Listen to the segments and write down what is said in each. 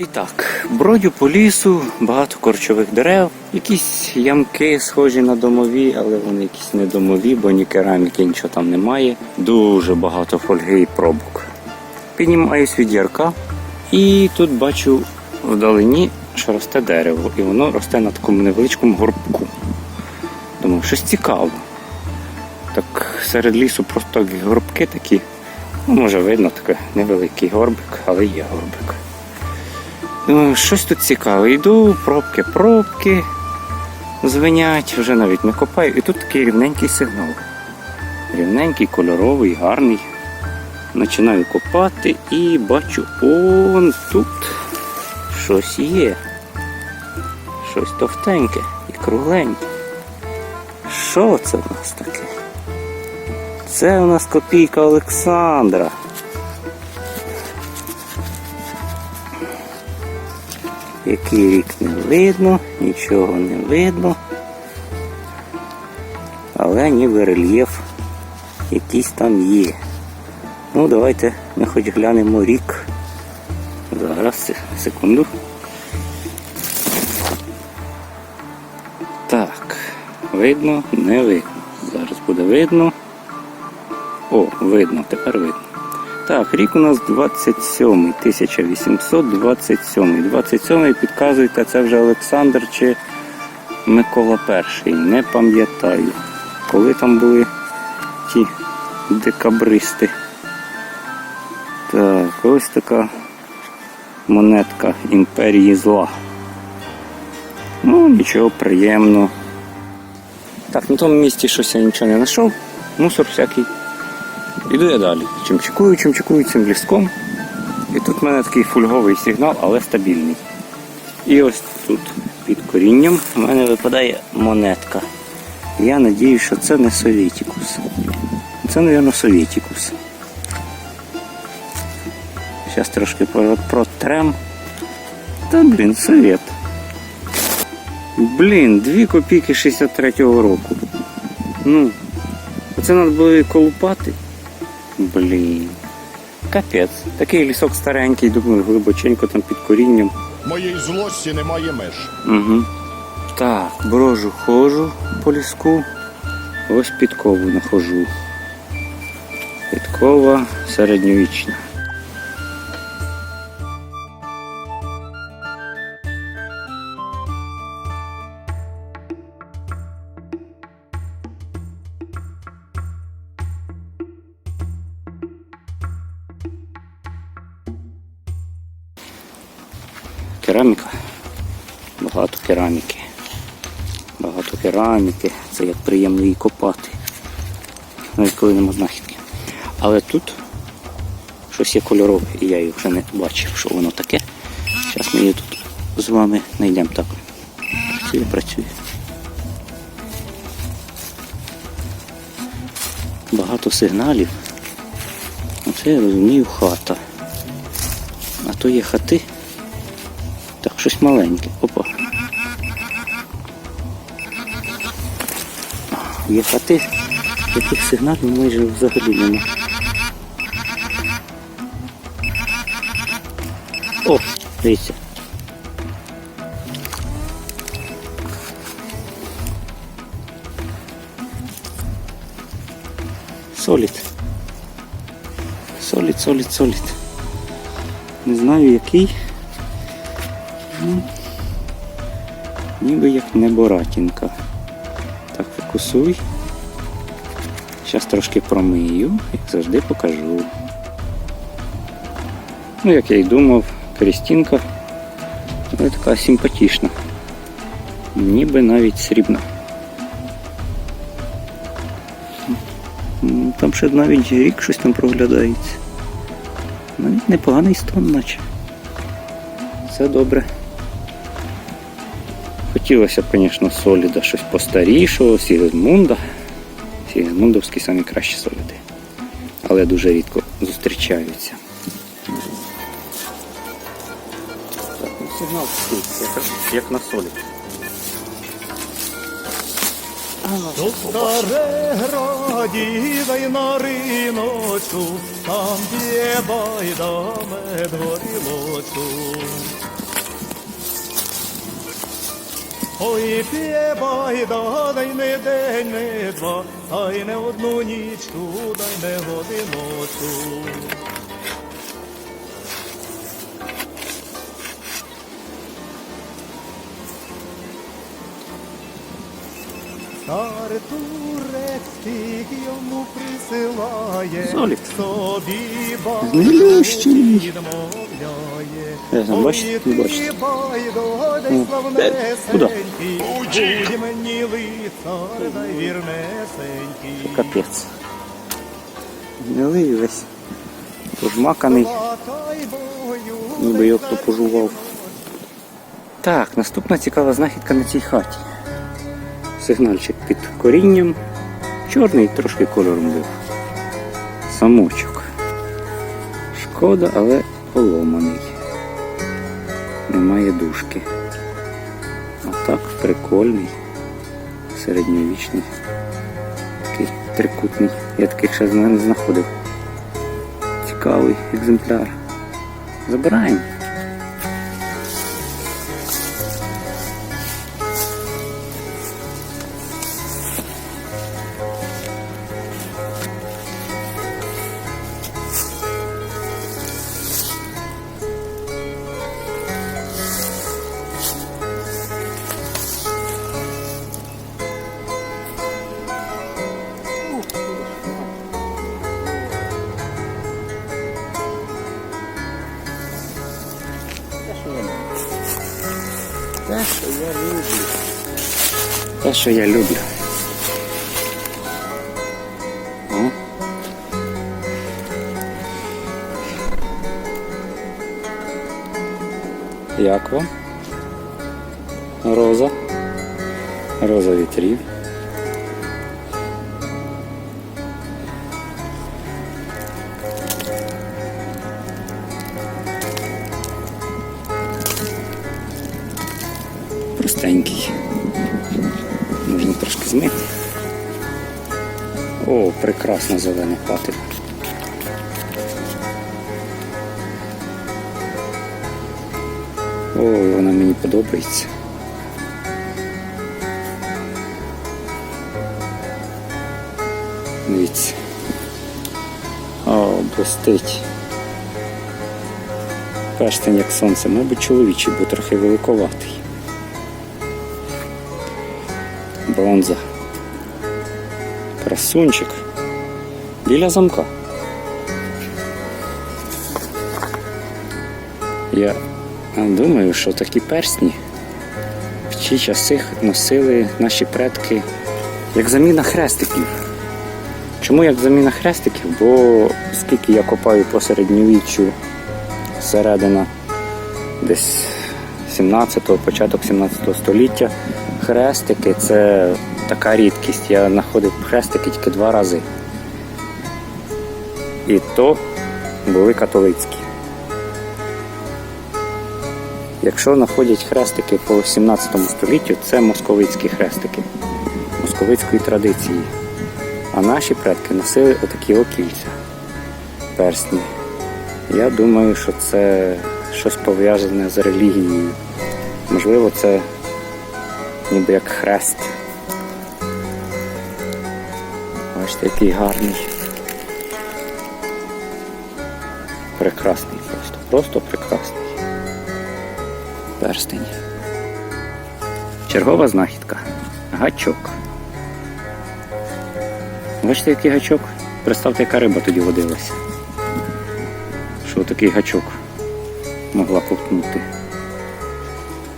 І так, бродю по лісу, багато корчових дерев, якісь ямки схожі на домові, але вони якісь не домові, бо ні кераміки, нічого там немає. Дуже багато фольги і пробок. Піднімаюсь від ярка і тут бачу вдалині, що росте дерево, і воно росте на такому невеличкому горбку. Думаю, щось цікаве. Так серед лісу просто горбки такі. Ну, може видно таке невеликий горбик, але є горбик. Думаю, щось тут цікаве. Йду, пробки, пробки. Звенять, вже навіть не копаю. І тут такий рівненький сигнал. Рівненький, кольоровий, гарний. Починаю копати і бачу, он тут щось є. Щось товстеньке і кругленьке. Що це в нас таке? Це у нас копійка Олександра. Який рік не видно, нічого не видно. Але ніби рельєф якийсь там є. Ну, давайте ми хоч глянемо рік. Зараз, секунду. Так, видно, не видно. Зараз буде видно. О, видно, тепер видно. Так, рік у нас 27, 1827. 27 підказуйте, це вже Олександр чи Микола І. Не пам'ятаю. Коли там були ті декабристи. Так, ось така монетка імперії зла. Ну, нічого приємно. Так, на тому місці щось я нічого не знайшов. Мусор всякий. Іду я далі. Чимчикую, чимчикую цим ліском. І тут в мене такий фульговий сигнал, але стабільний. І ось тут під корінням в мене випадає монетка. Я надіюсь, що це не совєтікус. Це, мабуть, совєтікус. Зараз трошки про- протрем. Та блін, совєт. Блін, 2 копійки 63-го року. Ну, оце треба було і колупати. Блін. Капець. Такий лісок старенький, думаю, глибоченько там під корінням. Моєї злості немає меж. Угу. Так, брожу, хожу по ліску. Ось підкову нахожу. Підкова середньовічна. Багато кераміки. Це як приємно її копати. Навіть коли нема знахідки. Але тут щось є кольорове, і я її вже не бачив, що воно таке. Зараз ми її тут з вами знайдемо так. Працює, працює. Багато сигналів. Оце я розумію хата. А то є хати. Так, щось маленьке. Опа. Є хати, яких сигналів майже взагалі нема. О, дивіться. Солід. Солід, солід, солід. Не знаю який. Ну, ніби як не Боратінка. Так, фокусуй. Зараз трошки промию, як завжди покажу. Ну, як я й думав, Крістінка але така симпатична. Ніби навіть срібна. Там ще навіть рік щось там проглядається. Навіть непоганий стон, наче. Все добре. Хотілося б, звісно, соліда щось постарішого, Сігізмунда. Сігізмундовські самі кращі соліди. Але дуже рідко зустрічаються. Так, ну сигнал такий, як, на солі. Тут старе градіве на риночку, там б'є байдаме дворілочку. Ой, п'єбай, да, дай не день, не два, та й не одну нічку, дай не годиночку. Цар турецький йому присилає, Солік. собі Гнилющий. відмовляє. Я там, бачите? Не бачите. Ну. Куди? Будь мені лицар, дай вірнесенький. Капець. Гнилий весь. Пожмаканий. Ніби його хто пожував. Так, наступна цікава знахідка на цій хаті. Сигнальчик під корінням. Чорний трошки кольором був. Самочок. Шкода, але поломаний. Немає дужки. А так, прикольний. Середньовічний. Такий трикутний. Я таких ще не знаходив. Цікавий екземпляр. Забираємо. Те, що я люблю. Те, що я люблю. О. Як вам? Роза. Роза вітрів. Простенький. Можна трошки змити. О, прекрасна зелена патина. Ой, вона мені подобається. Дивіться. О, блистить. Перстень як сонце, мабуть, чоловічий, бо трохи великоватий. Бронза. Красунчик. Біля замка. Я думаю, що такі персні в ті часи носили наші предки як заміна хрестиків. Чому як заміна хрестиків? Бо скільки я копаю по середньовіччю середина десь 17-го, початок 17 століття, хрестики це така рідкість. Я знаходив хрестики тільки два рази. І то були католицькі. Якщо знаходять хрестики по 17 століттю, це московицькі хрестики московицької традиції. А наші предки носили отакі окільця персні. Я думаю, що це щось пов'язане з релігією. Можливо, це ніби як хрест. Бачите, який гарний. Прекрасний просто. Просто прекрасний. Перстень. Чергова знахідка. Гачок. Бачите, який гачок? Представте, яка риба тоді водилася. Що такий гачок могла ковтнути.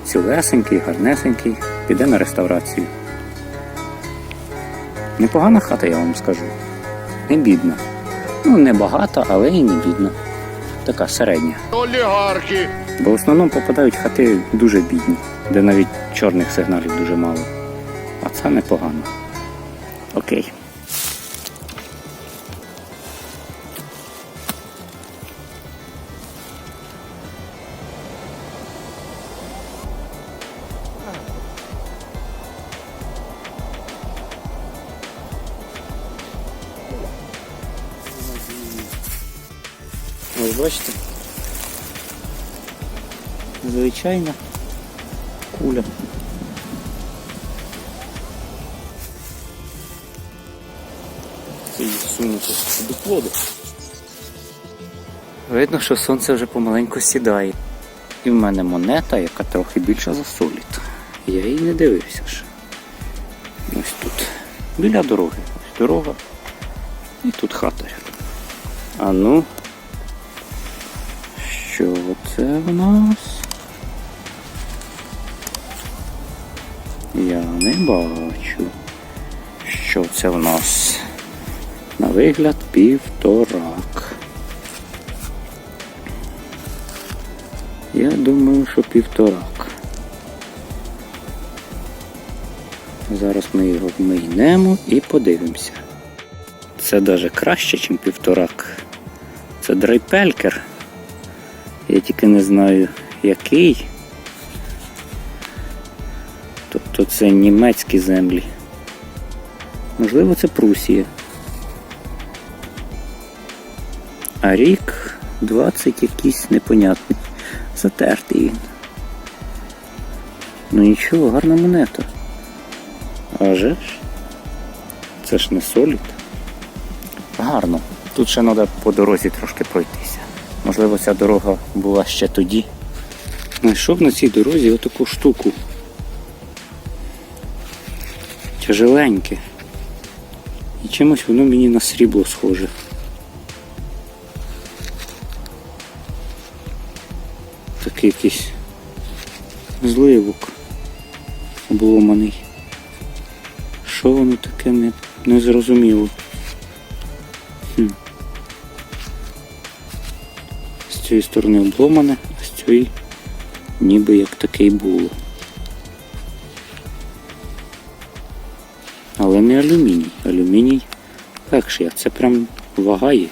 Цілесенький, гарнесенький, піде на реставрацію. Непогана хата, я вам скажу. Не бідна. Ну, не багата, але і не бідна. Така середня. Олігархи. Бо в основному попадають хати дуже бідні, де навіть чорних сигналів дуже мало. А це непогано. Окей. звичайна куля. Це її сунути до плоду. Видно, що сонце вже помаленьку сідає. І в мене монета, яка трохи більша за соліт. Я її не дивився ж. Ось тут. Біля дороги. Ось дорога. І тут хата. А ну, що це в нас? Не бачу. Що це в нас? На вигляд півторак. Я думаю, що півторак. Зараз ми його вмийнемо і подивимося. Це навіть краще, ніж півторак. Це драйпелькер. Я тільки не знаю який. Тобто це німецькі землі. Можливо, це Прусія. А рік 20 якийсь непонятний. Затертий він. Ну нічого, гарна монета. А же ж? Це ж не солід. Гарно. Тут ще треба по дорозі трошки пройтися. Можливо, ця дорога була ще тоді. Знайшов на цій дорозі отаку штуку. Тяжеленьке. І чимось воно мені на срібло схоже. Такий якийсь зливок обломаний. Що воно таке не, не зрозуміло. Хм. З цієї сторони обломане, а з цієї ніби як таке й було. Але не алюміній. Алюміній легший, а це прям вага є.